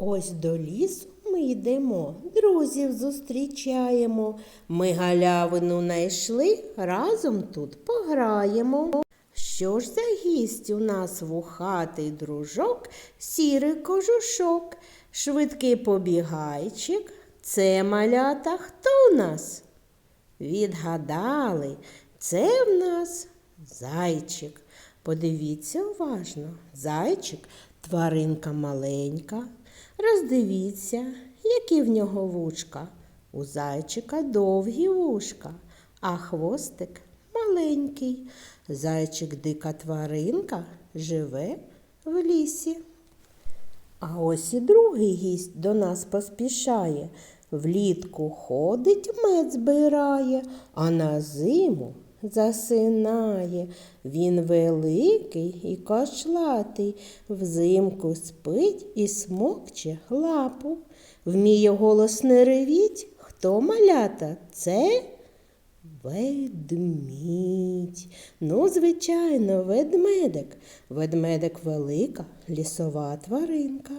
Ось до лісу ми йдемо, друзів зустрічаємо. Ми галявину найшли, разом тут пограємо. Що ж за гість у нас вухатий дружок, сірий кожушок, швидкий побігайчик. Це малята хто у нас? Відгадали, це в нас зайчик. Подивіться уважно, зайчик тваринка маленька. Роздивіться, які в нього вушка. У зайчика довгі вушка, а хвостик маленький. Зайчик дика тваринка живе в лісі. А ось і другий гість до нас поспішає. Влітку ходить, мед збирає, а на зиму засинає. Він великий і кошлатий, взимку спить і смокче лапу. Вміє голосно ревіть, хто малята? Це Ведмідь. Ну, звичайно, ведмедик. Ведмедик велика лісова тваринка.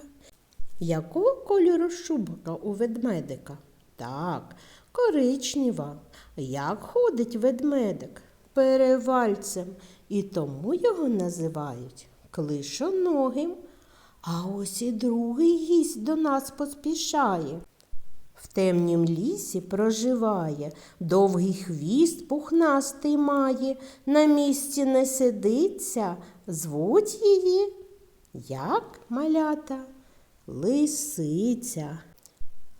Якого кольору шубка у ведмедика? Так, коричнева. Як ходить ведмедик? Перевальцем. І тому його називають клишоногим. А ось і другий гість до нас поспішає. В темнім лісі проживає, довгий хвіст пухнастий має, на місці не сидиться, звуть її. Як малята? Лисиця.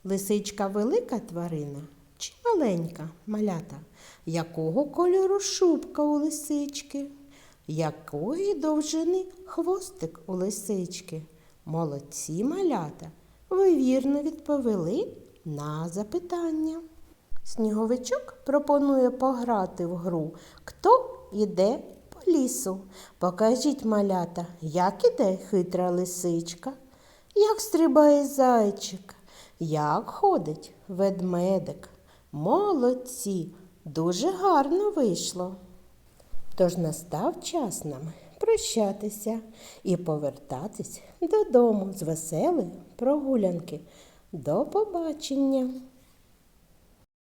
Лисичка велика тварина чи маленька малята? Якого кольору шубка у лисички? Якої довжини хвостик у лисички? Молодці малята. Ви вірно відповіли на запитання. Сніговичок пропонує пограти в гру Хто іде по лісу? Покажіть малята, як іде хитра лисичка, як стрибає зайчик, як ходить ведмедик. Молодці, дуже гарно вийшло. Тож настав час нам прощатися і повертатись додому з веселої прогулянки. До побачення!